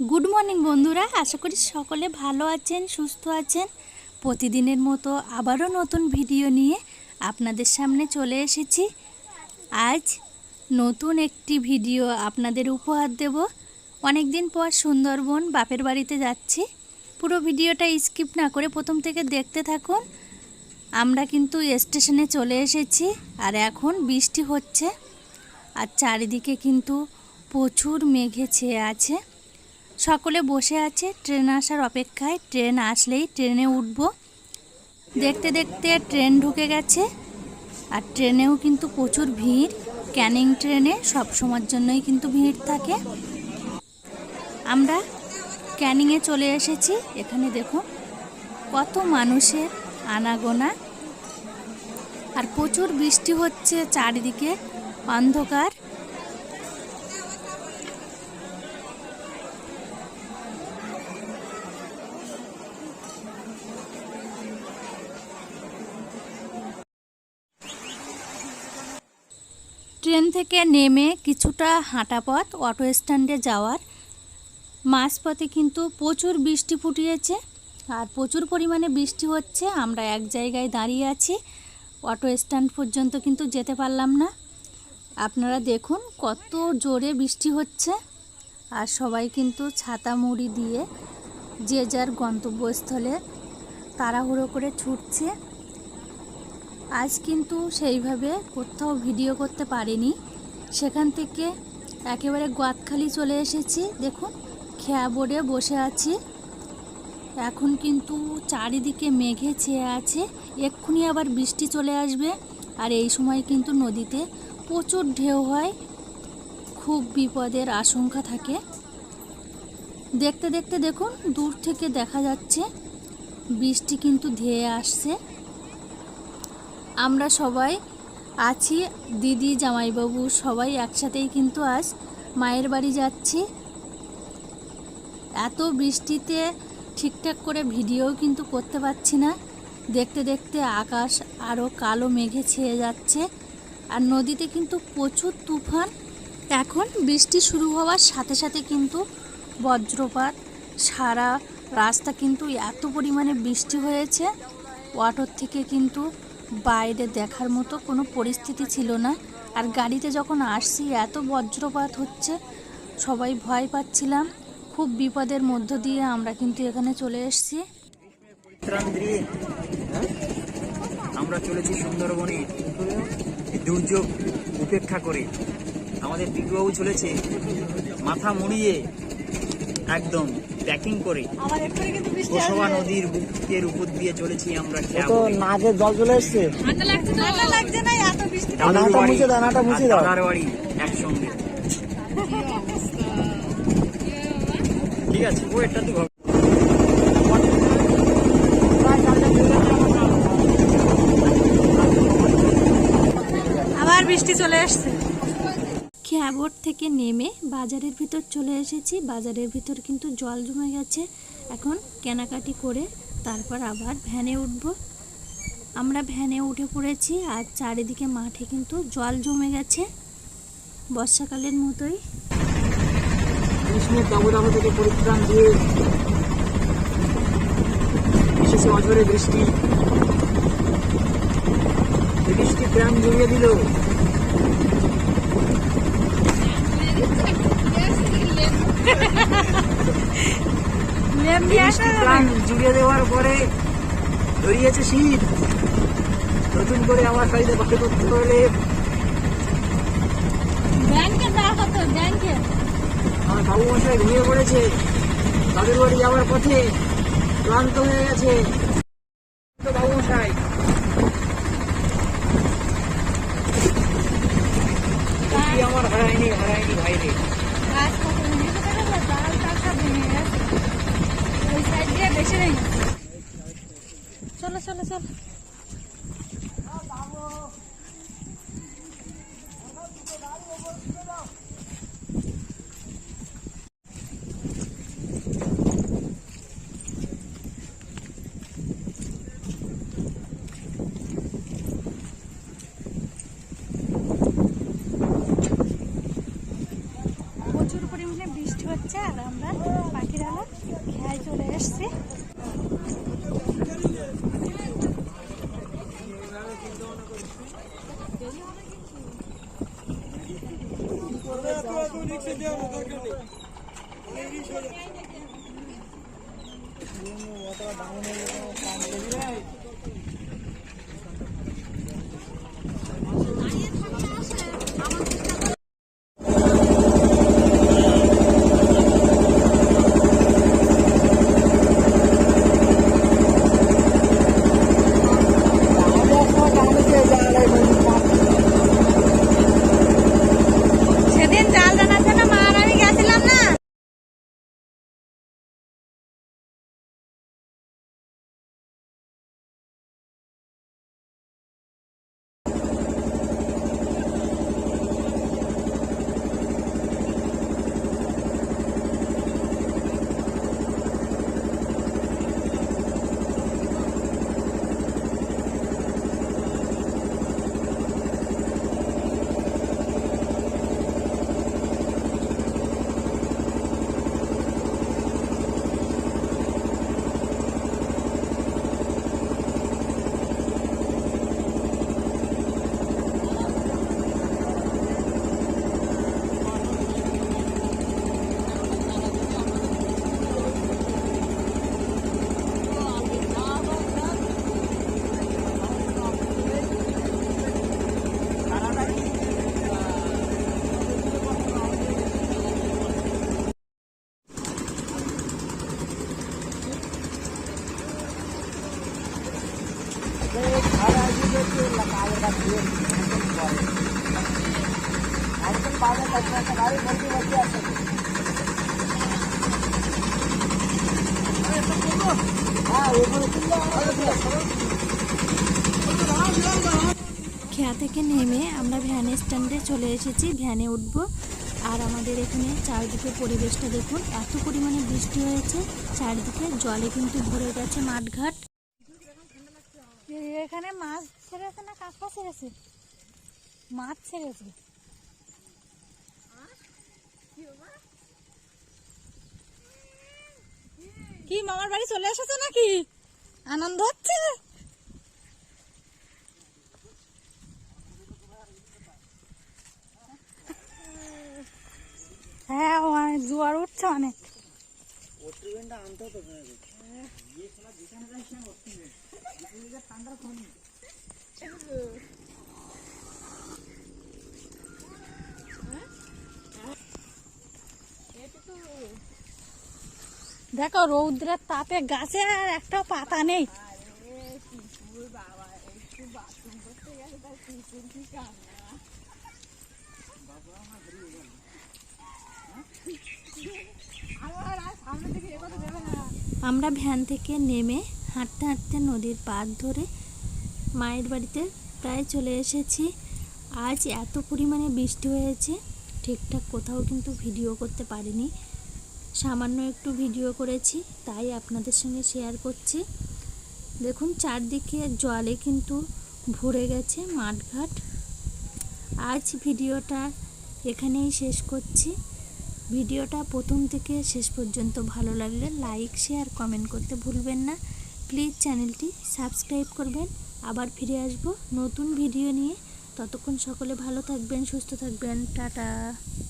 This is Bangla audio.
গুড মর্নিং বন্ধুরা। আশা করি সকলে ভালো আছেন, সুস্থ আছেন। প্রতিদিনের মতো আবারও নতুন ভিডিও নিয়ে আপনাদের সামনে চলে এসেছি। আজ নতুন একটি ভিডিও আপনাদের উপহার দেব। অনেক দিন পর সুন্দরবন বাপের বাড়িতে যাচ্ছি। পুরো ভিডিওটা স্কিপ না করে প্রথম থেকে দেখতে থাকুন। আমরা কিন্তু স্টেশনে চলে এসেছি আর এখন বৃষ্টি হচ্ছে। আর চারিদিকে কিন্তু প্রচুর মেঘে ছেয়ে আছে। সকলে বসে আছে, ট্রেন আসার অপেক্ষায়। ট্রেন আসলেই ট্রেনে উঠব। দেখতে দেখতে ট্রেন ঢুকে গেছে, আর ট্রেনেও কিন্তু প্রচুর ভিড়। ক্যানিং ট্রেনে সব সময়ের জন্যই কিন্তু ভিড় থাকে। আমরা ক্যানিংয়ে চলে এসেছি। এখানে দেখুন, কত মানুষের আনাগোনা। আর প্রচুর বৃষ্টি হচ্ছে চারিদিকে। অন্ধকার। ট্রেন থেকে নেমে কিছুটা হাঁটা পথ অটো স্ট্যান্ডে যাওয়ার মাঝপথে কিন্তু প্রচুর বৃষ্টি ফুটিয়েছে আর প্রচুর পরিমাণে বৃষ্টি হচ্ছে। আমরা এক জায়গায় দাঁড়িয়ে আছি, অটো স্ট্যান্ড পর্যন্ত কিন্তু যেতে পারলাম না। আপনারা দেখুন কত জোরে বৃষ্টি হচ্ছে আর সবাই কিন্তু ছাতা মুড়ি দিয়ে যে যার গন্তব্যস্থলে তাড়াহুড়ো করে ছুটছে। আজ কিন্তু সেইভাবে কোথাও ভিডিও করতে পারিনি। সেখান থেকে একেবারে গোয়াতখালি চলে এসেছি। দেখুন, খেয়া বোর্ডে বসে আছি। এখন কিন্তু চারিদিকে মেঘে ছেয়ে আছে। এক্ষুনি আবার বৃষ্টি চলে আসবে আর এই সময় কিন্তু নদীতে প্রচুর ঢেউ হয়। খুব বিপদের আশঙ্কা থাকে। দেখতে দেখতে দেখুন, দূর থেকে দেখা যাচ্ছে বৃষ্টি কিন্তু ধেয়ে আসছে। আমরা সবাই আছি, দিদি, জামাইবাবু সবাই একসাথেই কিন্তু আজ মায়ের বাড়ি যাচ্ছি। এত বৃষ্টিতে ঠিকঠাক করে ভিডিও কিন্তু করতে পারছি না। দেখতে দেখতে আকাশ আরও কালো মেঘে ছেয়ে যাচ্ছে আর নদীতে কিন্তু প্রচুর তুফান। এখন বৃষ্টি শুরু হওয়ার সাথে সাথে কিন্তু বজ্রপাত, সারা রাস্তা কিন্তু এত পরিমাণে বৃষ্টি হয়েছে। অটোর থেকে কিন্তু বাইরে দেখার মতো কোনো পরিস্থিতি ছিল না। আর গাড়িতে যখন আসছি, এত বজ্রপাত হচ্ছে, সবাই ভয় পাচ্ছিলাম। খুব বিপদের মধ্য দিয়ে আমরা কিন্তু এখানে চলে এসেছি। দিয়ে আমরা চলেছি সুন্দরবনে। দুর্যোগ উপেক্ষা করে। আমাদের পিকুবাবু চলেছে মাথা মুড়িয়ে, একদম। করে। কোসবা নদীর বুকের উপর দিয়ে চলেছি আমরা তো নাকের জল চলে এসছে। নাটা মুছে দাও, নাটা মুছে দাও। দাদার বাড়ি একসঙ্গে। ঠিক আছে ও এটা তো আবার বৃষ্টি চলে আসছে। খেয়াবোর্ড থেকে নেমে বাজারের ভিতর চলে এসেছি। বাজারের ভিতর কিন্তু জল জমে গেছে। এখন কেনাকাটি করে তারপর আবার ভ্যানে উঠব। আমরা ভ্যানে উঠে পড়েছি আর চারিদিকে মাঠে কিন্তু জল জমে গেছে বর্ষাকালের মতোই। দিয়ে বৃষ্টি। বৃষ্টি প্রাণ জুড়িয়ে দিল। বৃষ্টি প্রাণ জুড়িয়ে দেওয়ার পরে ধরিয়েছে শীত। নতুন করে আমার বাড়িতে বাসে করতে হলে আমার বাবু মশাই ঘুমিয়ে পড়েছে। তাদের বাড়ি যাওয়ার পথে ক্লান্ত হয়ে গেছে তো বাবু মশাই বৃষ্টি আমার হারায়নি হারায়নি ভাইরে গাছ কত ভেঙে গেছে রে, ডাল টাল সব ভেঙে গেছে। ওই সাইড দিয়ে বেশি ভেঙে গেছে। চলো চলো। প্রচুর পরিমাণে বৃষ্টি হচ্ছে আর আমরা পাখিরালা খেয়ায় চলে এসছে। সেদিন খেয়া থেকে নেমে আমরা ভ্যানের স্ট্যান্ডে চলে এসেছি, ভ্যানে উঠব। আর আমাদের এখানে চারিদিকে পরিবেশটা দেখুন, এত পরিমাণে বৃষ্টি হয়েছে, চারিদিকে জলে কিন্তু ভরে গেছে মাঠঘাট। এখানে মাছ ছেড়েছে না কাঁকড়া ছেড়েছে? মাছ ছেড়েছে। কি মামার বাড়ি চলে এসেছে নাকি? আনন্দ হচ্ছে? হ্যাঁ অনেক জোয়ার উঠছে অনেক। দেখো রৌদ্রের তাপে গাছে আর একটা পাতা নেই। আমরা ভ্যান থেকে নেমে হাঁটতে হাঁটতে নদীর পাড় ধরে মায়ের বাড়িতে প্রায় চলে এসেছি। আজ এত পরিমাণে বৃষ্টি হয়েছে, ঠিকঠাক কোথাও কিন্তু ভিডিও করতে পারিনি। সামান্য একটু ভিডিও করেছি, তাই আপনাদের সঙ্গে শেয়ার করছি। দেখুন, চারদিকে জলে কিন্তু ভরে গেছে মাঠঘাট। আজ ভিডিওটা এখানেই শেষ করছি। ভিডিওটা প্রথম থেকে শেষ পর্যন্ত ভালো লাগলে লাইক শেয়ার কমেন্ট করতে ভুলবেন না। প্লিজ চ্যানেলটি সাবস্ক্রাইব করবেন। আবার ফিরে আসব নতুন ভিডিও নিয়ে। ততক্ষণ সকলে ভালো থাকবেন, সুস্থ থাকবেন। টাটা।